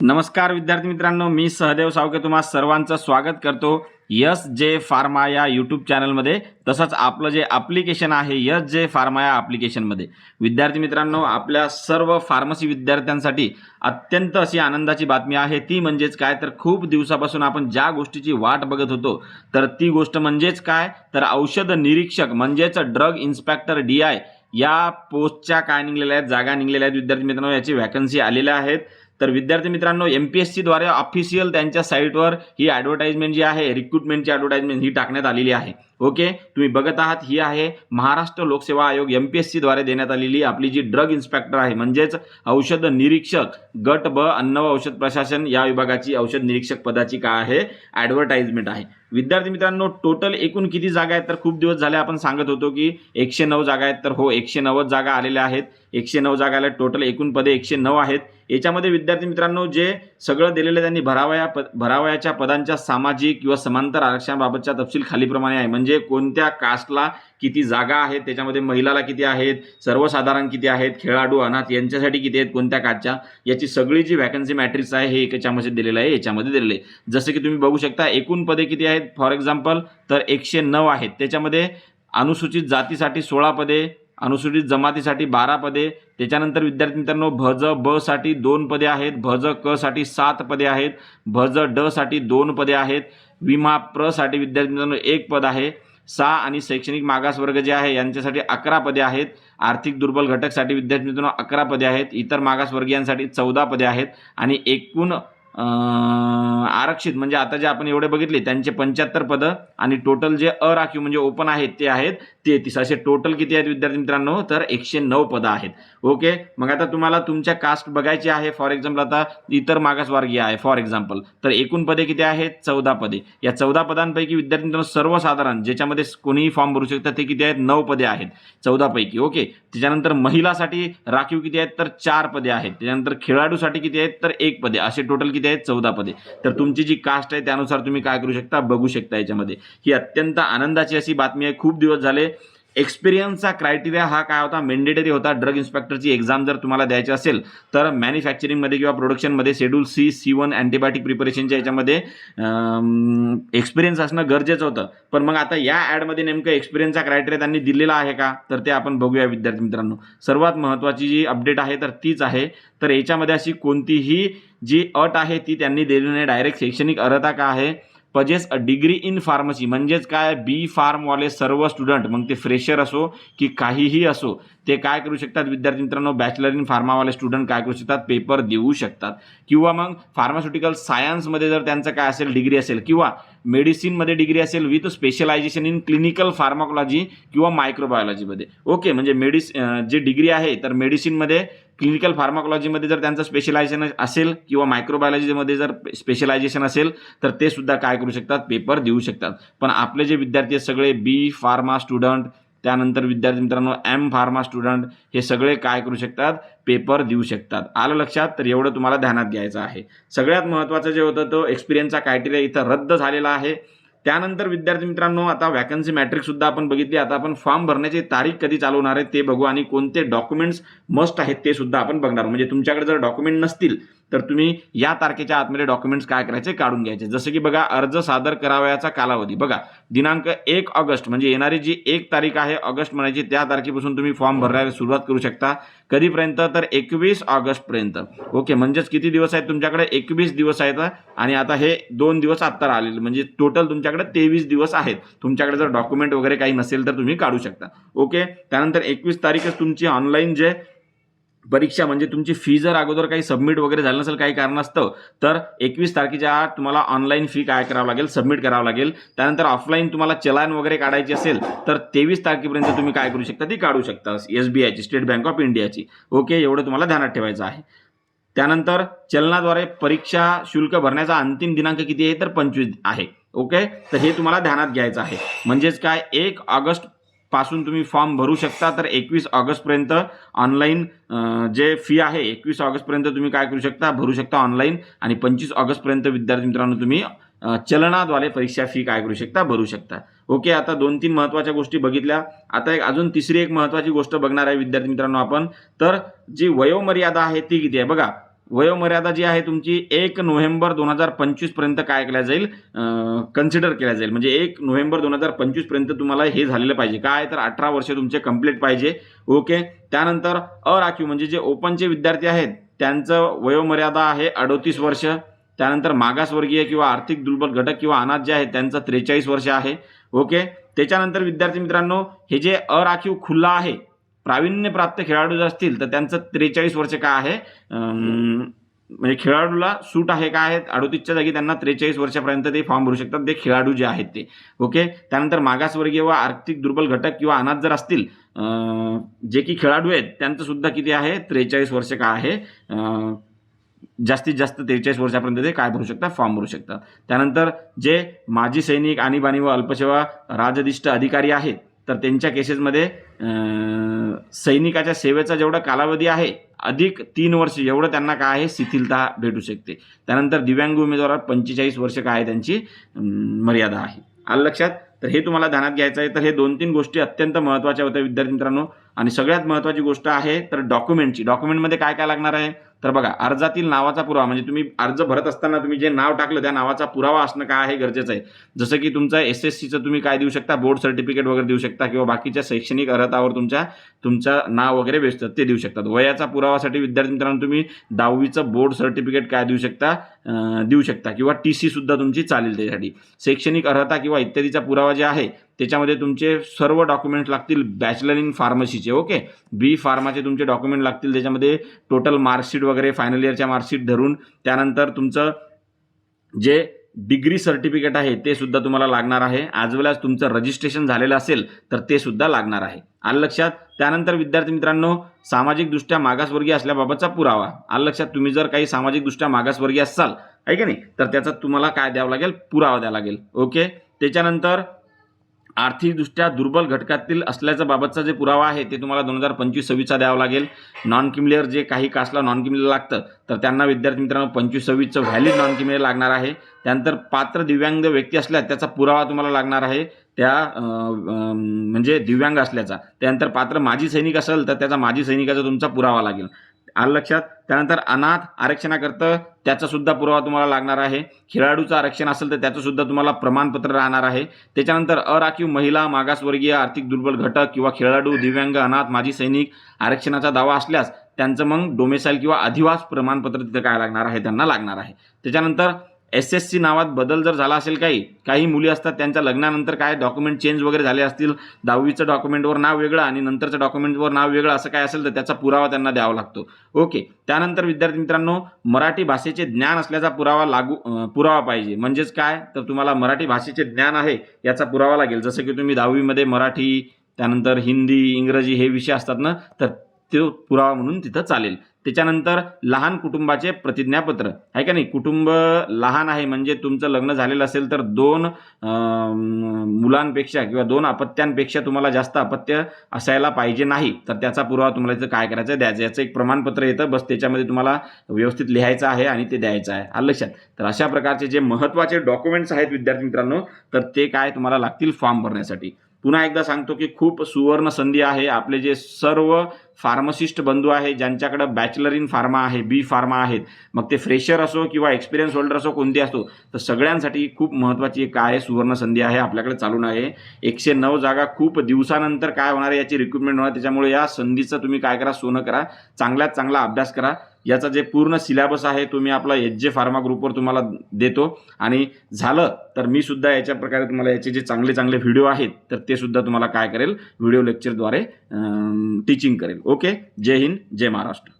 नमस्कार विद्यार्थी मित्रांनो मी सहदेव सावके तुम्हा सर्वांचं स्वागत करतो यस जे फार्मा या यूट्यूब चॅनलमध्ये. तसंच आपलं जे ॲप्लिकेशन आहे यस जे फार्मा या ॲप्लिकेशनमध्ये विद्यार्थी मित्रांनो आपल्या सर्व फार्मसी विद्यार्थ्यांसाठी अत्यंत अशी आनंदाची बातमी आहे. ती म्हणजेच काय? तर खूप दिवसापासून आपण ज्या गोष्टीची वाट बघत होतो तर ती गोष्ट म्हणजेच काय? तर औषध निरीक्षक म्हणजेच ड्रग इन्स्पेक्टर डी आय या पोस्टच्या काय निघलेल्या आहेत जागा निघलेल्या आहेत विद्यार्थी मित्रांनो याची वॅकन्सी आलेल्या आहेत. तर विद्यार्थी मित्रांनो एम पी एस सीद्वारे ऑफिशियल त्यांच्या साईटवर ही ॲडव्हर्टाइजमेंट जी आहे रिक्रुटमेंटची ॲडव्हर्टाइजमेंट ही टाकण्यात आलेली आहे. ओके तुम्ही बघत आहात ही आहे महाराष्ट्र लोकसेवा आयोग एम पी एस सीद्वारे देण्यात आलेली आपली जी ड्रग इन्स्पेक्टर आहे. म्हणजेच औषध निरीक्षक गट ब अन्न व औषध प्रशासन या विभागाची औषध निरीक्षक पदाची काय आहे ॲडव्हर्टाइजमेंट आहे. विद्यार्थी मित्रांनो टोटल एकूण किती जागा आहेत? तर खूप दिवस झाले आपण सांगत होतो की एकशे नऊ जागा आहेत. तर हो एकशे नव्वद जागा आलेल्या आहेत. एकशे नऊ जागा आल्या टोटल एकूण पदे एकशे नऊ आहेत. याच्यामध्ये विद्यार्थी मित्रांनो जे सगळं दिलेलं त्यांनी भरावया पद भरावयाच्या पदांच्या सामाजिक किंवा समांतर आरक्षणाबाबतचा तपशील खालीप्रमाणे आहे. म्हणजे कोणत्या कास्टला किती जागा आहेत त्याच्यामध्ये महिलाला किती आहेत सर्वसाधारण किती आहेत खेळाडू अनाथ यांच्यासाठी किती आहेत कोणत्या काचच्या याची सगळी जी व्हॅकन्सी मॅट्रिक्स आहे हे याच्यामध्ये दिलेलं आहे याच्यामध्ये दिलेलं आहे. जसं की तुम्ही बघू शकता एकूण पदे किती आहेत? फॉर एक्झाम्पल तर एकशे नऊ आहेत. त्याच्यामध्ये अनुसूचित जातीसाठी सोळा पदे अनुसूचित जमातीसाठी बारा पदे त्याच्यानंतर विद्यार्थी मित्रांनो भज ब साठी दोन पदे आहेत भज क साठी सात पदे आहेत भज ड साठी दोन पदे आहेत विमा प्रसाठी विद्यार्थी मित्रांनो एक पद आहे. सा आणि शैक्षणिक मागासवर्ग जे आहे यांच्यासाठी अकरा पदे आहेत. आर्थिक दुर्बल घटकसाठी विद्यार्थी मित्रांनो अकरा पदे आहेत. इतर मागासवर्गीयांसाठी चौदा पदे आहेत. आणि एकूण आरक्षित म्हणजे आता जे आपण एवढे बघितले त्यांचे पंच्याहत्तर पदं आणि टोटल जे अराखीव म्हणजे ओपन आहेत ते आहेत तेहतीस. असे टोटल किती आहेत विद्यार्थी मित्रांनो? तर एकशे नऊ पदं आहेत. ओके मग आता तुम्हाला तुमच्या कास्ट बघायची आहे. फॉर एक्झाम्पल आता इतर मागासवर्गीय आहे फॉर एक्झाम्पल तर एकूण पदे किती आहेत? चौदा पदे. या चौदा पदांपैकी विद्यार्थी मित्रांनो सर्वसाधारण ज्याच्यामध्ये कोणीही फॉर्म भरू शकतात ते किती आहेत? नऊ पदे आहेत. चौदापैकी ओके त्याच्यानंतर महिलासाठी राखीव किती आहेत? तर चार पदे आहेत. त्याच्यानंतर खेळाडूसाठी किती आहेत? तर एक पदे. असे टोटल किती आहेत चौदा पदे. तर तुमची जी कास्ट आहे त्यानुसार तुम्ही काय करू शकता? बघू शकता याच्यामध्ये. ही अत्यंत आनंदाची अशी बातमी आहे. खूप दिवस झाले. एक्सपिरियन्सचा क्रायटेरिया हा काय होता? मेंडेटरी होता. ड्रग इन्स्पेक्टरची एक्झाम जर तुम्हाला द्यायची असेल तर मॅन्युफॅक्चरिंगमध्ये किंवा प्रोडक्शनमध्ये schedule C C one antibiotic प्रिपरेशनच्या याच्यामध्ये एक्सपिरियन्स असणं गरजेचं होतं. पण मग आता या ॲडमध्ये नेमकं एक्सपिरियन्सचा क्रायटेरिया त्यांनी दिलेला आहे का? तर ते आपण बघूया विद्यार्थी मित्रांनो. सर्वात महत्त्वाची जी अपडेट आहे तर तीच आहे. तर याच्यामध्ये अशी कोणतीही जी अट आहे ती त्यांनी दिलेली नाही. डायरेक्ट शैक्षणिक अर्हता का आहे? Possesses a degree in pharmacy म्हणजेच काय? बी फार्मवाले सर्व स्टुडंट मग ते फ्रेशर असो की काहीही असो ते काय करू शकतात? विद्यार्थी मित्रांनो बॅचलर इन फार्मावाले स्टुडंट काय करू शकतात? पेपर देऊ शकतात. किंवा मग फार्मास्युटिकल सायन्समध्ये जर त्यांचं काय असेल डिग्री असेल किंवा मेडिसिनमध्ये डिग्री असेल with specialization in clinical pharmacology किंवा मायक्रोबायोलॉजीमध्ये ओके म्हणजे मेडिस जे डिग्री आहे तर मेडिसिनमध्ये क्लिनिकल फार्माकॉलॉजीमध्ये जर त्यांचं स्पेशलायझेशन असेल किंवा मायक्रोबायोलॉजीमध्ये जर स्पेशलायझेशन असेल तर ते सुद्धा काय करू शकतात? पेपर देऊ शकतात. पण आपले जे विद्यार्थी आहेत सगळे बी फार्मा स्टुडंट त्यानंतर विद्यार्थी मित्रांनो एम फार्मा स्टुडंट हे सगळे काय करू शकतात? पेपर देऊ शकतात. आलं लक्षात? तर एवढं तुम्हाला ध्यानात घ्यायचं आहे. सगळ्यात महत्त्वाचं जे होतं तो एक्सपिरियन्सचा क्रायटेरिया इथं रद्द झालेला आहे. त्यानंतर विद्यार्थी मित्रांनो आता वॅकन्सी मॅट्रिक सुद्धा आपण बघितली. आता आपण फॉर्म भरण्याची तारीख कधी चालू होणार आहे ते बघू आणि कोणते डॉक्युमेंट्स मस्ट आहेत ते सुद्धा आपण बघणार म्हणजे तुमच्याकडे जर डॉक्युमेंट नसतील तर तुम्ही या तारखेच्या आतमध्ये डॉक्युमेंट्स काय करायचे काढून घ्यायचे. जसं की बघा अर्ज सादर करावयाचा कालावधी. बघा दिनांक एक ऑगस्ट म्हणजे येणारी जी एक तारीख आहे ऑगस्ट म्हणायची त्या तारखेपासून तुम्ही फॉर्म भरायला सुरुवात करू शकता. कधीपर्यंत? तर एकवीस ऑगस्टपर्यंत. ओके म्हणजेच किती दिवस आहेत तुमच्याकडे? एकवीस दिवस आहेत. आणि आता हे दोन दिवस आत्ता आलेले म्हणजे टोटल तुमच्याकडे तेवीस दिवस आहेत. तुमच्याकडे जर डॉक्युमेंट वगैरे काही नसेल तर तुम्ही काढू शकता. ओके त्यानंतर एकवीस तारीखच तुमची ऑनलाईन जे परीक्षा म्हणजे तुमची फी जर अगोदर काही सबमिट वगैरे झालं नसेल काही कारणास्तव तर एकवीस तारखेच्या आत तुम्हाला ऑनलाईन फी काय करावं लागेल सबमिट करावं लागेल. त्यानंतर ऑफलाईन तुम्हाला चलान वगैरे काढायची असेल तर तेवीस तारखेपर्यंत तुम्ही काय करू शकता? ती काढू शकता एस बी आयची स्टेट बँक ऑफ इंडियाची ओके एवढं तुम्हाला ध्यानात ठेवायचं आहे. त्यानंतर चलनाद्वारे परीक्षा शुल्क भरण्याचा अंतिम दिनांक किती आहे? तर पंचवीस आहे. ओके? तर हे तुम्हाला ध्यानात घ्यायचं आहे. म्हणजेच काय? एक ऑगस्ट पासून तुम्ही फॉर्म भरू शकता. तर एकवीस ऑगस्टपर्यंत ऑनलाईन जे फी आहे एकवीस ऑगस्टपर्यंत तुम्ही काय करू शकता? भरू शकता ऑनलाईन आणि पंचवीस ऑगस्टपर्यंत विद्यार्थी मित्रांनो तुम्ही चलनाद्वारे परीक्षा फी काय करू शकता? भरू शकता. ओके आता दोन तीन महत्त्वाच्या गोष्टी बघितल्या. आता एक अजून तिसरी एक महत्त्वाची गोष्ट बघणार आहे विद्यार्थी मित्रांनो आपण. तर जी वयोमर्यादा आहे ती किती आहे? बघा वयोमर्यादा जी आहे तुमची एक नोव्हेंबर दोन हजार पंचवीसपर्यंत काय केल्या जाईल? कन्सिडर केल्या जाईल. म्हणजे एक नोव्हेंबर दोन हजार पंचवीसपर्यंत तुम्हाला हे झालेलं पाहिजे. काय तर अठरा वर्ष तुमचे कंप्लीट पाहिजे. ओके? त्यानंतर अराखीव म्हणजे जे ओपनचे विद्यार्थी आहेत त्यांचं वयोमर्यादा आहे अडोतीस वर्ष. त्यानंतर मागासवर्गीय किंवा आर्थिक दुर्बल घटक किंवा अनाथ जे आहेत त्यांचं त्रेचाळीस वर्ष आहे. ओके? त्याच्यानंतर विद्यार्थी मित्रांनो हे जे अराखीव खुल्ला आहे प्रावीण्यप्राप्त खेळाडू जर असतील तर त्यांचं त्रेचाळीस वर्ष का आहे? म्हणजे खेळाडूला सूट आहे काय आहेत अडोतीसच्या जागी त्यांना त्रेचाळीस वर्षापर्यंत ते फॉर्म भरू शकतात. ते खेळाडू जे आहेत ते. ओके? त्यानंतर मागासवर्गीय व आर्थिक दुर्बल घटक किंवा अनाथ जर असतील जे की खेळाडू आहेत त्यांचं सुद्धा किती आहे? त्रेचाळीस वर्ष का आहे? जास्तीत जास्त त्रेचाळीस वर्षापर्यंत ते काय भरू शकतात? फॉर्म भरू शकतात. त्यानंतर जे माजी सैनिक आणीबाणी व अल्पसेवा राजदिष्ट अधिकारी आहेत तर त्यांच्या केसेसमध्ये सैनिकाच्या सेवेचा जेवढा कालावधी आहे अधिक तीन वर्ष एवढं त्यांना काय आहे शिथिलता भेटू शकते. त्यानंतर दिव्यांग उमेदवारात पंचेचाळीस वर्ष काय आहे त्यांची मर्यादा आहे. आलं लक्षात? तर हे तुम्हाला ध्यानात घ्यायचं आहे. तर हे दोन तीन गोष्टी अत्यंत महत्त्वाच्या होत्या विद्यार्थी मित्रांनो. आणि सगळ्यात महत्त्वाची गोष्ट आहे तर डॉक्युमेंटची डॉक्युमेंटमध्ये काय काय लागणार आहे? तर बघा अर्जातील नावाचा पुरावा म्हणजे तुम्ही अर्ज भरत असताना तुम्ही जे नाव टाकलं त्या नावाचा पुरावा असणं काय आहे गरजेचं आहे. जसं की तुमचं एस एस सीचं तुम्ही काय देऊ शकता? बोर्ड सर्टिफिकेट वगैरे देऊ शकता किंवा बाकीच्या शैक्षणिक अर्हतावर तुमच्या तुमचं नाव वगैरे व्यस्त ते देऊ शकतात. वयाचा पुरावासाठी विद्यार्थी मित्रांनो तुम्ही दहावीचं बोर्ड सर्टिफिकेट काय देऊ शकता? देऊ शकता. किंवा टी सी सुद्धा तुमची चालेल त्यासाठी. शैक्षणिक अर्हता किंवा इत्यादीचा पुरावा जे आहे त्याच्यामध्ये तुमचे सर्व डॉक्युमेंट्स लागतील बॅचलर इन फार्मसीचे ओके बी फार्माचे तुमचे डॉक्युमेंट लागतील त्याच्यामध्ये टोटल मार्कशीट वगैरे फायनल इयरच्या मार्कशीट धरून. त्यानंतर तुमचं जे डिग्री सर्टिफिकेट आहे ते सुद्धा तुम्हाला लागणार आहे. आज वेळ तुमचं रजिस्ट्रेशन झालेलं असेल तर ते सुद्धा लागणार आहे. आलं लक्षात? त्यानंतर विद्यार्थी मित्रांनो सामाजिकदृष्ट्या मागासवर्गीय असल्याबाबतचा पुरावा. आलं लक्षात? तुम्ही जर काही सामाजिकदृष्ट्या मागासवर्गीय असाल आहे की नाही? तर त्याचा तुम्हाला काय द्यावं लागेल? पुरावा द्यावा लागेल ओके त्याच्यानंतर आर्थिकदृष्ट्या दुर्बल घटकातील असल्याचा बाबतचा जे पुरावा आहे ते तुम्हाला दोन हजार पंचवीस सव्वीसचा द्यावा लागेल. नॉन किमलेअर जे काही कास्टला नॉन किमलेअर लागतं तर त्यांना विद्यार्थी मित्रांनो पंचवीस सव्वीसचं व्हॅलिड नॉन किमलेअर लागणार आहे. त्यानंतर पात्र दिव्यांग व्यक्ती असल्या त्याचा पुरावा तुम्हाला लागणार आहे. त्या म्हणजे दिव्यांग असल्याचा. त्यानंतर पात्र माजी सैनिक असेल तर त्याचा माजी सैनिकाचा तुमचा पुरावा लागेल. आलं लक्षात. त्यानंतर अनाथ आरक्षणाकरता त्याचा सुद्धा पुरावा तुम्हाला लागणार आहे. खेळाडूचं आरक्षण असेल तर त्याचं सुद्धा तुम्हाला प्रमाणपत्र राहणार आहे. त्याच्यानंतर अराखीव महिला मागासवर्गीय आर्थिक दुर्बल घटक किंवा खेळाडू दिव्यांग अनाथ माजी सैनिक आरक्षणाचा दावा असल्यास त्यांचं मग डोमेसाईल किंवा अधिवास प्रमाणपत्र तिथं काय लागणार आहे? त्यांना लागणार आहे. त्याच्यानंतर एस एस सी नावात बदल जर झाला असेल काही काही मुली असतात त्यांच्या लग्नानंतर काय डॉक्युमेंट चेंज वगैरे झाले असतील दहावीचं डॉक्युमेंटवर नाव वेगळं आणि नंतरचं डॉक्युमेंटवर नाव वेगळं असं काय असेल तर त्याचा पुरावा त्यांना द्यावा लागतो. ओके त्यानंतर विद्यार्थी मित्रांनो मराठी भाषेचे ज्ञान असल्याचा पुरावा लागू पुरावा पाहिजे. म्हणजेच काय? तर तुम्हाला मराठी भाषेचे ज्ञान आहे याचा पुरावा लागेल. जसं की तुम्ही दहावीमध्ये मराठी त्यानंतर हिंदी इंग्रजी हे विषय असतात ना तर तो पुरावा म्हणून तिथं चालेल. त्याच्यानंतर लहान कुटुंबाचे प्रतिज्ञापत्र. आहे का नाही? कुटुंब लहान आहे म्हणजे तुमचं लग्न झालेलं असेल तर दोन मुलांपेक्षा किंवा दोन अपत्यांपेक्षा तुम्हाला जास्त अपत्य असायला पाहिजे नाही. तर त्याचा पुरावा तुम्हाला इथं काय करायचं आहे? द्यायचं. याचं एक प्रमाणपत्र येतं. बस त्याच्यामध्ये तुम्हाला व्यवस्थित लिहायचं आहे आणि ते द्यायचं आहे. आलं लक्षात? तर अशा प्रकारचे जे महत्त्वाचे डॉक्युमेंट्स आहेत विद्यार्थी मित्रांनो तर ते काय तुम्हाला लागतील? फॉर्म भरण्यासाठी. पुन्हा एकदा सांगतो की खूप सुवर्ण संधी आहे. आपले जे सर्व फार्मसिस्ट बंधू आहे ज्यांच्याकडं बॅचलर इन फार्मा आहे बी फार्मा आहेत. मग ते फ्रेशर असो किंवा एक्सपिरियन्स होल्डर असो कोणते असो तर सगळ्यांसाठी खूप महत्त्वाची एक काय आहे सुवर्ण संधी आहे आपल्याकडे चालून आहे. एकशे नऊ जागा खूप दिवसानंतर काय होणार आहे याची रिक्रुटमेंट होणार त्याच्यामुळे या संधीचं तुम्ही काय करा सोनं करा चांगल्यात चांगला अभ्यास करा. याचा जे पूर्ण सिलेबस आहे तो मी आपला एच जे फार्मा ग्रुपवर तुम्हाला देतो. आणि झालं तर मी सुद्धा याच्या प्रकारे तुम्हाला याचे जे चांगले चांगले व्हिडिओ आहेत तर ते सुद्धा तुम्हाला काय करेल व्हिडिओ लेक्चरद्वारे टीचिंग करेल. ओके जय हिंद जय महाराष्ट्र.